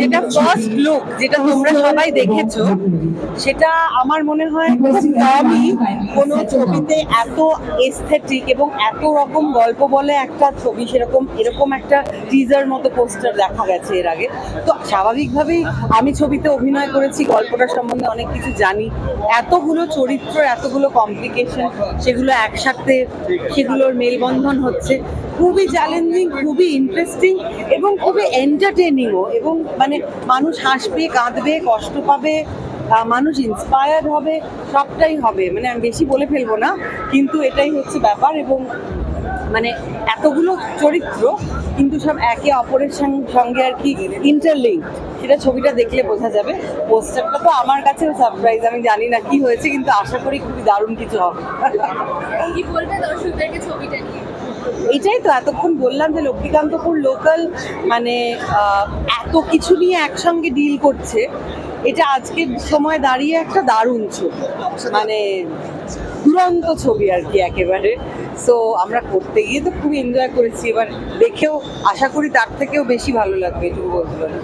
যেটা first look যেটা তোমরা সবাই দেখেছ, সেটা আমার মনে হয় কমই কোনো ছবিতে এত এস্থেটিক এবং এত রকম গল্প বলে একটা ছবি, সেরকম, এরকম একটা টিজার মতো পোস্টার দেখা গেছে এর আগে। তো স্বাভাবিকভাবেই আমি ছবিতে অভিনয় করেছি গল্পটা সম্বন্ধে অনেক কিছু জানি। এতগুলো চরিত্র, এতগুলো কমপ্লিকেশন সেগুলো একসাথে, সেগুলোর মেলবন্ধন হচ্ছে। খুবই চ্যালেঞ্জিং খুবই ইন্টারেস্টিং এবং খুবই এন্টারটেনিংও এবং মানে মানুষ হাসবে, কাঁদবে, কষ্ট পাবে মানুষ ইন্সপায়ার্ড হবে, সবটাই হবে। মানে আমি বেশি বলে ফেলব না, কিন্তু এটাই হচ্ছে ব্যাপার এবং মানে এতগুলো চরিত্র, কিন্তু সব একে অপরের সঙ্গে আর কি ইন্টারলিঙ্ক সেটা ছবিটা দেখলে বোঝা যাবে। পোস্টারটা তো আমার কাছে সারপ্রাইজ আমি জানি না কি হয়েছে, কিন্তু আশা করি খুবই দারুণ কিছু হবে। কি বলবে দর্শকদেরকে ছবিটা এটাই তো এতক্ষণ বললাম যে লক্ষ্মীকান্তপুর লোকাল মানে এত কিছু নিয়ে একসঙ্গে ডিল করছে। এটা আজকের সময় দাঁড়িয়ে একটা দারুণ ছবি। মানে দুরন্ত ছবি আর কি একেবারে। সো আমরা করতে গিয়ে তো খুব এনজয় করেছি। এবার দেখেও, আশা করি তার থেকেও বেশি ভালো লাগবে, এটুকু বলতে পারি।